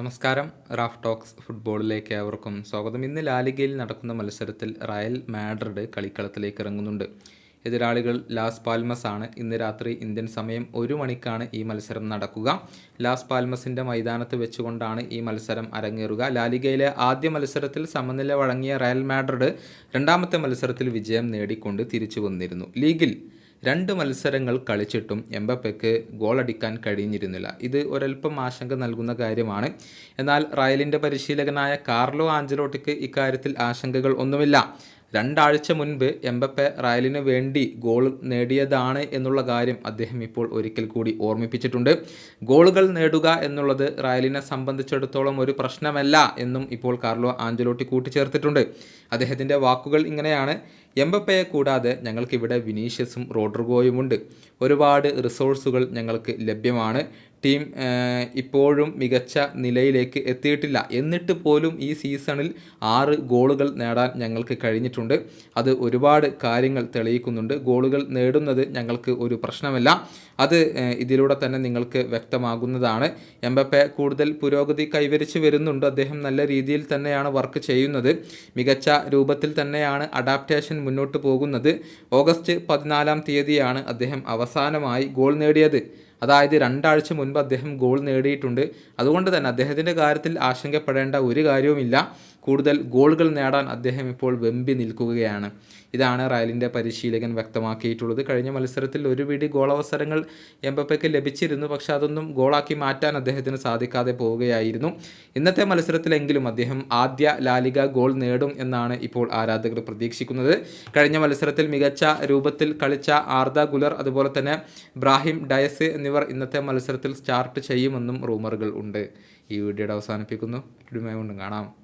നമസ്കാരം. Raf talks ഫുട്ബോളിലേക്ക് ഏവർക്കും സ്വാഗതം. ഇന്ന് ലാലിഗയിൽ നടക്കുന്ന മത്സരത്തിൽ റയൽ മാഡ്രിഡ് കളിക്കളത്തിലേക്ക് ഇറങ്ങുന്നുണ്ട്. എതിരാളികൾ ലാസ് പാൽമസ് ആണ്. ഇന്ന് രാത്രി ഇന്ത്യൻ സമയം ഒരു മണിക്കാണ് ഈ മത്സരം നടക്കുക. ലാസ് പാൽമസിന്റെ മൈതാനത്ത് വെച്ചുകൊണ്ടാണ് ഈ മത്സരം അരങ്ങേറുക. ലാലിഗയിലെ ആദ്യ മത്സരത്തിൽ സമനില വഴങ്ങിയ റയൽ മാഡ്രിഡ് രണ്ടാമത്തെ മത്സരത്തിൽ വിജയം നേടിക്കൊണ്ട് തിരിച്ചു വന്നിരുന്നു. ലീഗിൽ രണ്ട് മത്സരങ്ങൾ കളിച്ചിട്ടും എംബപ്പയ്ക്ക് ഗോൾ അടിക്കാൻ കഴിഞ്ഞിരുന്നില്ല. ഇത് ഒരൽപ്പം ആശങ്ക നൽകുന്ന കാര്യമാണ്. എന്നാൽ റയലിന്റെ പരിശീലകനായ കാർലോ ആഞ്ചലോട്ടിക്ക് ഇക്കാര്യത്തിൽ ആശങ്കകൾ ഒന്നുമില്ല. രണ്ടാഴ്ച മുൻപ് എംബപ്പെ റയലിന് വേണ്ടി ഗോൾ നേടിയതാണ് എന്നുള്ള കാര്യം അദ്ദേഹം ഇപ്പോൾ ഒരിക്കൽ കൂടി ഓർമ്മിപ്പിച്ചിട്ടുണ്ട്. ഗോളുകൾ നേടുക എന്നുള്ളത് റയലിനെ സംബന്ധിച്ചിടത്തോളം ഒരു പ്രശ്നമല്ല എന്നും ഇപ്പോൾ കാർലോ ആഞ്ചലോട്ടി കൂട്ടിച്ചേർത്തിട്ടുണ്ട്. അദ്ദേഹത്തിന്റെ വാക്കുകൾ ഇങ്ങനെയാണ്. എംബപ്പയെ കൂടാതെ ഞങ്ങൾക്കിവിടെ വിനീഷ്യസും റോഡ്രിഗോയുമുണ്ട് ഒരുപാട് റിസോഴ്സുകൾ ഞങ്ങൾക്ക് ലഭ്യമാണ്. ടീം ഇപ്പോഴും മികച്ച നിലയിലേക്ക് എത്തിയിട്ടില്ല. എന്നിട്ട് പോലും ഈ സീസണിൽ ആറ് ഗോളുകൾ നേടാൻ ഞങ്ങൾക്ക് കഴിഞ്ഞിട്ടുണ്ട്. അത് ഒരുപാട് കാര്യങ്ങൾ തെളിയിക്കുന്നുണ്ട്. ഗോളുകൾ നേടുന്നത് ഞങ്ങൾക്ക് ഒരു പ്രശ്നമല്ല. അത് ഇതിലൂടെ തന്നെ നിങ്ങൾക്ക് വ്യക്തമാകുന്നതാണ്. എംബപ്പെ കൂടുതൽ പുരോഗതി കൈവരിച്ചു വരുന്നുണ്ട്. അദ്ദേഹം നല്ല രീതിയിൽ തന്നെയാണ് വർക്ക് ചെയ്യുന്നത്. മികച്ച രൂപത്തിൽ തന്നെയാണ് അഡാപ്റ്റേഷൻ മുന്നോട്ട് പോകുന്നത്. ഓഗസ്റ്റ് പതിനാലാം തീയതിയാണ് അദ്ദേഹം അവസാനമായി ഗോൾ നേടിയത്. അതായത് രണ്ടാഴ്ച മുൻപ് അദ്ദേഹം ഗോൾ നേടിയിട്ടുണ്ട്. അതുകൊണ്ട് തന്നെ അദ്ദേഹത്തിന്റെ കാര്യത്തിൽ ആശങ്കപ്പെടേണ്ട ഒരു കാര്യവുമില്ല. കൂടുതൽ ഗോളുകൾ നേടാൻ അദ്ദേഹം ഇപ്പോൾ വെമ്പി നിൽക്കുകയാണ്. ഇതാണ് റയലിന്റെ പരിശീലകൻ വ്യക്തമാക്കിയിട്ടുള്ളത്. കഴിഞ്ഞ മത്സരത്തിൽ ഒരു പിടി ഗോളവസരങ്ങൾ എംബപ്പയ്ക്ക് ലഭിച്ചിരുന്നു. പക്ഷേ അതൊന്നും ഗോളാക്കി മാറ്റാൻ അദ്ദേഹത്തിന് സാധിക്കാതെ പോവുകയായിരുന്നു. ഇന്നത്തെ മത്സരത്തിലെങ്കിലും അദ്ദേഹം ആദ്യ ലാലിക ഗോൾ നേടും എന്നാണ് ഇപ്പോൾ ആരാധകർ പ്രതീക്ഷിക്കുന്നത്. കഴിഞ്ഞ മത്സരത്തിൽ മികച്ച രൂപത്തിൽ കളിച്ച ആർദ ഗുലർ അതുപോലെ തന്നെ ബ്രാഹിം ഡയസ് എന്നിവർ ഇന്നത്തെ മത്സരത്തിൽ സ്റ്റാർട്ട് ചെയ്യുമെന്നും റൂമറുകൾ ഉണ്ട്. ഈ വീഡിയോയുടെ അവസാനിപ്പിക്കുന്നു. കൊണ്ടും കാണാം.